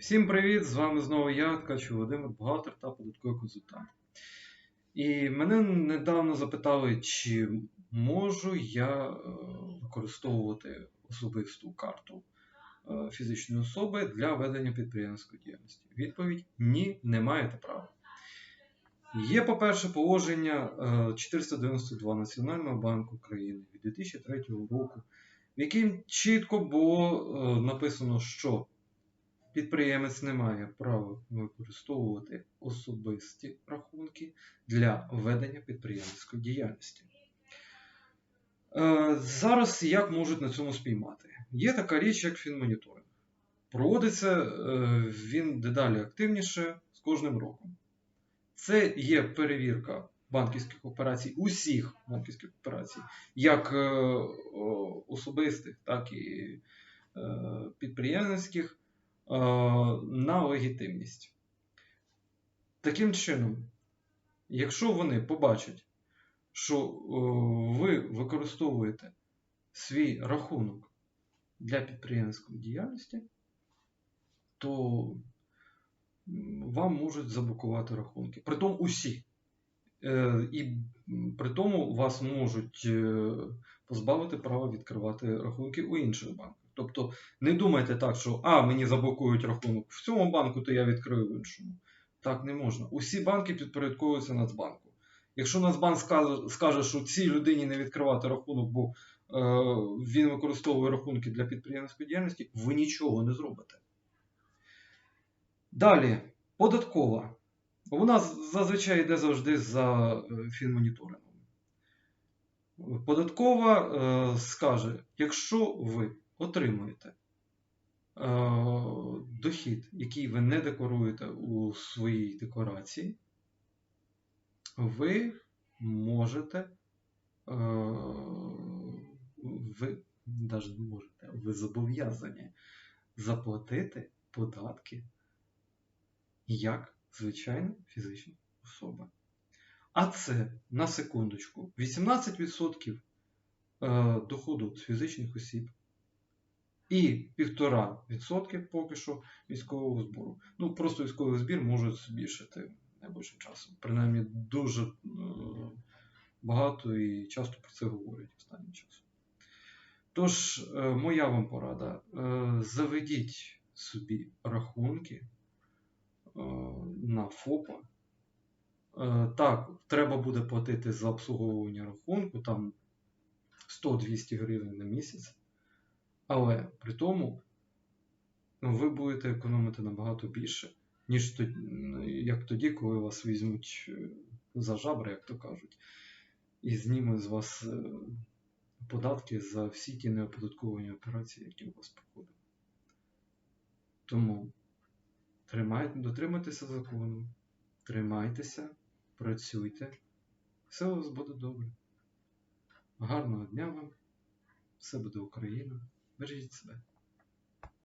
Всім привіт! З вами знову я, Ткач Володимир, бухгалтер та податковий консультант. І мене недавно запитали, чи можу я е, використовувати особисту карту е, фізичної особи для ведення підприємницької діяльності. Відповідь ні, не маєте права. Є, по-перше, положення е, 492 Національного банку України від 2003 року, в яким чітко було е, написано, що підприємець не має права використовувати особисті рахунки для ведення підприємницької діяльності. Е, Зараз як можуть на цьому спіймати? Є така річ, як фінмоніторинг. Проводиться е, він дедалі активніше з кожним роком. Це є перевірка банківських операцій, усіх банківських операцій, як е, особистих, так і підприємницьких, на легітимність. Таким чином, якщо вони побачать, що е, ви використовуєте свій рахунок для підприємницької діяльності, то вам можуть заблокувати рахунки. Притом усі. Е, І при тому вас можуть е, позбавити права відкривати рахунки у інших банках. Тобто не думайте так, що а, мені заблокують рахунок в цьому банку, то я відкрию в іншому. Так не можна. Усі банки підпорядковуються Нацбанку. Якщо Нацбанк скаже, що цій людині не відкривати рахунок, бо е, він використовує рахунки для підприємницької діяльності, ви нічого не зробите. Далі, податкова. Вона зазвичай йде завжди за е, фінмоніторингом. Податкова е, скаже, якщо ви отримуєте е, дохід, який ви не декларуєте у своїй декларації, ви можете, е, ви навіть можете, ви зобов'язані заплатити податки як звичайна фізична особа. А це, на секундочку, 18% е, доходу з фізичних осіб і 1,5% поки що військового збору. Ну, просто військовий збір може збільшити найближчим часом. Принаймні, дуже е, багато і часто про це говорять останнім часом. Тож, е, моя вам порада: е, заведіть собі рахунки на ФОПа. Так, треба буде платити за обслуговування рахунку, там 100-200 гривень на місяць. Але при тому ну, ви будете економити набагато більше, ніж тоді, як тоді, коли вас візьмуть е, за жабри, як то кажуть, і знімуть з вас е, податки за всі ті неоподатковані операції, які у вас проходили. Тому тримайте, дотримайтеся закону, тримайтеся, працюйте, все у вас буде добре. Гарного дня вам! Все буде Україна! říct, ne?